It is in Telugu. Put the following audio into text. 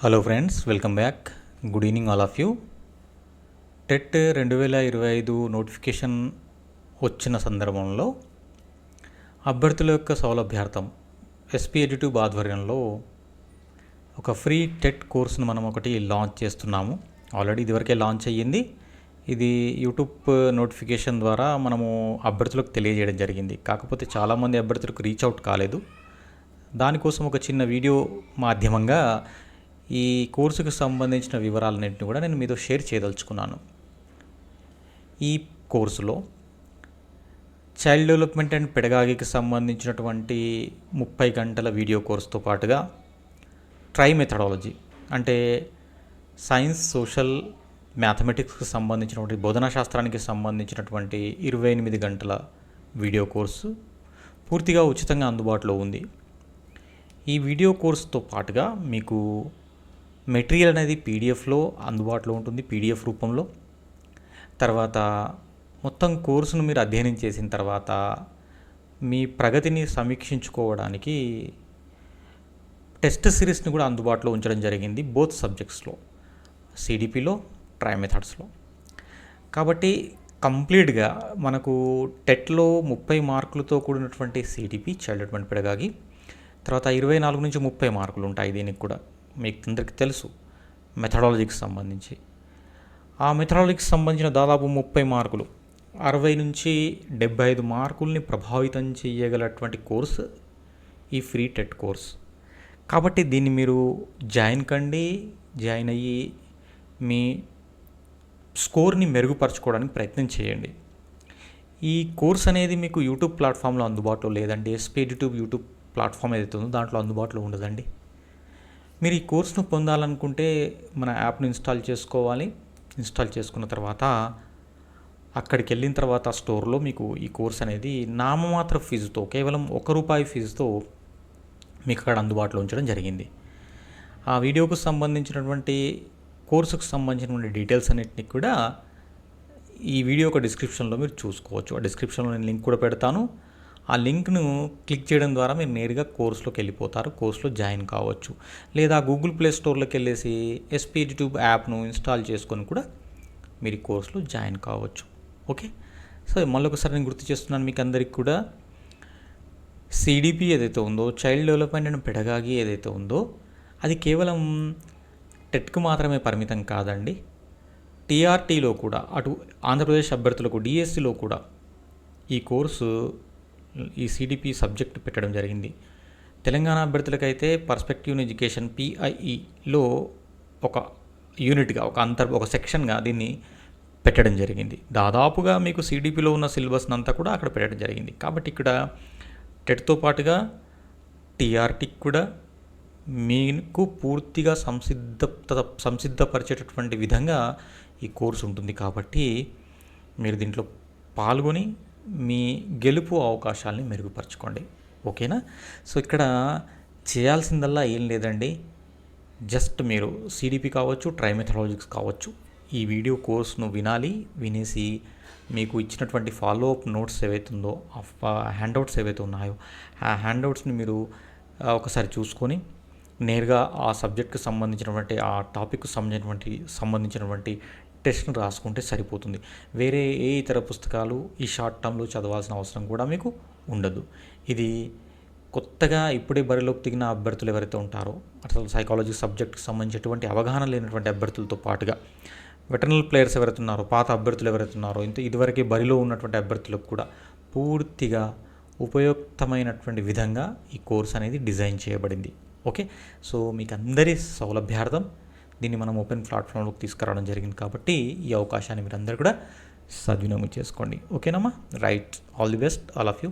Hello friends welcome back good evening all of you TET రెండు వేల ఇరవై ఐదు నోటిఫికేషన్ వచ్చిన సందర్భంలో అభ్యర్థుల యొక్క సౌలభ్యార్థం ఎస్పీ ఎడిటివ్ ఆధ్వర్యంలో ఒక ఫ్రీ టెట్ కోర్సును మనం ఒకటి లాంచ్ చేస్తున్నాము. ఆల్రెడీ ఇదివరకే లాంచ్ అయ్యింది. ఇది యూట్యూబ్ నోటిఫికేషన్ ద్వారా మనము అభ్యర్థులకు తెలియజేయడం జరిగింది. కాకపోతే చాలామంది అభ్యర్థులకు రీచ్ అవుట్ కాలేదు. దానికోసం ఒక చిన్న వీడియో మాధ్యమంగా ఈ కోర్సుకు సంబంధించిన వివరాలన్నింటినీ కూడా నేను మీతో షేర్ చేయదలుచుకున్నాను. ఈ కోర్సులో చైల్డ్ డెవలప్మెంట్ అండ్ పెడగాగికి సంబంధించినటువంటి ముప్పై గంటల వీడియో కోర్సుతో పాటుగా ట్రై మెథడాలజీ అంటే సైన్స్ సోషల్ మ్యాథమెటిక్స్కి సంబంధించినటువంటి బోధనా శాస్త్రానికి సంబంధించినటువంటి ఇరవై ఎనిమిది గంటల వీడియో కోర్సు పూర్తిగా ఉచితంగా అందుబాటులో ఉంది. ఈ వీడియో కోర్సుతో పాటుగా మీకు మెటీరియల్ అనేది పీడిఎఫ్లో అందుబాటులో ఉంటుంది పీడిఎఫ్ రూపంలో. తర్వాత మొత్తం కోర్సును మీరు అధ్యయనం చేసిన తర్వాత మీ ప్రగతిని సమీక్షించుకోవడానికి టెస్ట్ సిరీస్ని కూడా అందుబాటులో ఉంచడం జరిగింది బోత్ సబ్జెక్ట్స్లో. సిడిపిలో ట్రై మెథడ్స్లో. కాబట్టి కంప్లీట్గా మనకు టెట్లో ముప్పై మార్కులతో కూడినటువంటి సిడిపి చైల్డ్ డెవలప్మెంట్ పెడగాగి తర్వాత ఇరవై నాలుగు నుంచి ముప్పై మార్కులు ఉంటాయి దీనికి కూడా. మీకు అందరికీ తెలుసు మెథడాలజీకి సంబంధించి. ఆ మెథడాలజీకి సంబంధించిన దాదాపు ముప్పై మార్కులు అరవై నుంచి డెబ్బై ఐదు మార్కుల్ని ప్రభావితం చేయగలటువంటి కోర్సు ఈ ఫ్రీ టెట్ కోర్స్. కాబట్టి దీన్ని మీరు జాయిన్ కండి జాయిన్ అయ్యి మీ స్కోర్ని మెరుగుపరచుకోవడానికి ప్రయత్నం చేయండి. ఈ కోర్స్ అనేది మీకు యూట్యూబ్ ప్లాట్ఫామ్లో అందుబాటులో లేదండి. ఎస్పీ యూట్యూబ్ యూట్యూబ్ ప్లాట్ఫామ్ ఏదైతే ఉందో దాంట్లో అందుబాటులో ఉండదండి. మీరు ఈ కోర్సును పొందాలనుకుంటే మన యాప్ను ఇన్స్టాల్ చేసుకోవాలి. ఇన్స్టాల్ చేసుకున్న తర్వాత అక్కడికి వెళ్ళిన తర్వాత స్టోర్లో మీకు ఈ కోర్స్ అనేది నామమాత్ర ఫీజుతో కేవలం ఒక రూపాయి ఫీజుతో మీకు అక్కడ అందుబాటులో ఉంచడం జరిగింది. ఆ వీడియోకు సంబంధించినటువంటి కోర్సుకు సంబంధించినటువంటి డీటెయిల్స్ అన్నింటినీ కూడా ఈ వీడియో యొక్క డిస్క్రిప్షన్లో మీరు చూసుకోవచ్చు. ఆ డిస్క్రిప్షన్లో నేను లింక్ కూడా పెడతాను. ఆ లింక్ను క్లిక్ చేయడం ద్వారా మీరు నేరుగా కోర్సులోకి వెళ్ళిపోతారు కోర్సులో జాయిన్ కావచ్చు. లేదా గూగుల్ ప్లే స్టోర్లోకి వెళ్ళేసి ఎస్పీ యూట్యూబ్ యాప్ను ఇన్స్టాల్ చేసుకొని కూడా మీరు కోర్సులో జాయిన్ కావచ్చు. ఓకే? సో మళ్ళీ ఒకసారి నేను గుర్తు చేస్తున్నాను మీకు అందరికి కూడా. సిడిపి ఏదైతే ఉందో చైల్డ్ డెవలప్మెంట్ అండ్ పెడగాగి ఏదైతే ఉందో అది కేవలం టెట్కు మాత్రమే పరిమితం కాదండి. టీఆర్టీలో కూడా అటు ఆంధ్రప్రదేశ్ అభ్యర్థులకు డిఎస్సిలో కూడా ఈ కోర్సు ఈ సిడిపి సబ్జెక్ట్ పెట్టడం జరిగింది. తెలంగాణ అభ్యర్థులకైతే పర్స్పెక్టివ్ ఎడ్యుకేషన్ పిఐఈలో ఒక యూనిట్గా ఒక అంతర్ ఒక సెక్షన్గా దీన్ని పెట్టడం జరిగింది. దాదాపుగా మీకు సిడిపిలో ఉన్న సిలబస్ని అంతా కూడా అక్కడ పెట్టడం జరిగింది. కాబట్టి ఇక్కడ టెట్తో పాటుగా టీఆర్టీకి కూడా మీకు పూర్తిగా సంసిద్ధ సంసిద్ధపరిచేటటువంటి విధంగా ఈ కోర్సు ఉంటుంది. కాబట్టి మీరు దీంట్లో పాల్గొని మీ గెలుపు అవకాశాలని మెరుగుపరచుకోండి. ఓకేనా? సో ఇక్కడ చేయాల్సిందల్లా ఏం లేదండి. జస్ట్ మీరు సిడిపి కావచ్చు ట్రైమెథడాలజిక్స్ కావచ్చు ఈ వీడియో కోర్స్ను వినాలి వినేసి మీకు ఇచ్చినటువంటి ఫాలో అప్ నోట్స్ ఏవైతుందో ఆ హ్యాండ్అవుట్స్ ఏవైతే ఉన్నాయో ఆ హ్యాండ్అవుట్స్ని మీరు ఒకసారి చూసుకొని నేరుగా ఆ సబ్జెక్ట్కి సంబంధించినటువంటి ఆ టాపిక్కు సంబంధించినటువంటి సంబంధించినటువంటి టెస్ట్ను రాసుకుంటే సరిపోతుంది. వేరే ఏ ఇతర పుస్తకాలు ఈ షార్ట్ టర్మ్లో చదవాల్సిన అవసరం కూడా మీకు ఉండదు. ఇది కొత్తగా ఇప్పుడే బరిలోకి దిగిన అభ్యర్థులు ఎవరైతే ఉంటారో అసలు సైకాలజీ సబ్జెక్ట్కి సంబంధించినటువంటి అవగాహన లేనటువంటి అభ్యర్థులతో పాటుగా వెటర్నల్ ప్లేయర్స్ ఎవరైతే ఉన్నారో పాత అభ్యర్థులు ఎవరైతే ఉన్నారో ఇంత ఇదివరకే బరిలో ఉన్నటువంటి అభ్యర్థులకు కూడా పూర్తిగా ఉపయుక్తమైనటువంటి విధంగా ఈ కోర్స్ అనేది డిజైన్ చేయబడింది. ఓకే? సో మీకు అందరి సౌలభ్యార్థం దీన్ని మనం ఓపెన్ ప్లాట్ఫామ్లోకి తీసుకురావడం జరిగింది కాబట్టి ఈ అవకాశాన్ని మీరందరూ కూడా సద్వినియోగం చేసుకోండి. ఓకేనమ్మా? Right. All the best. All of you.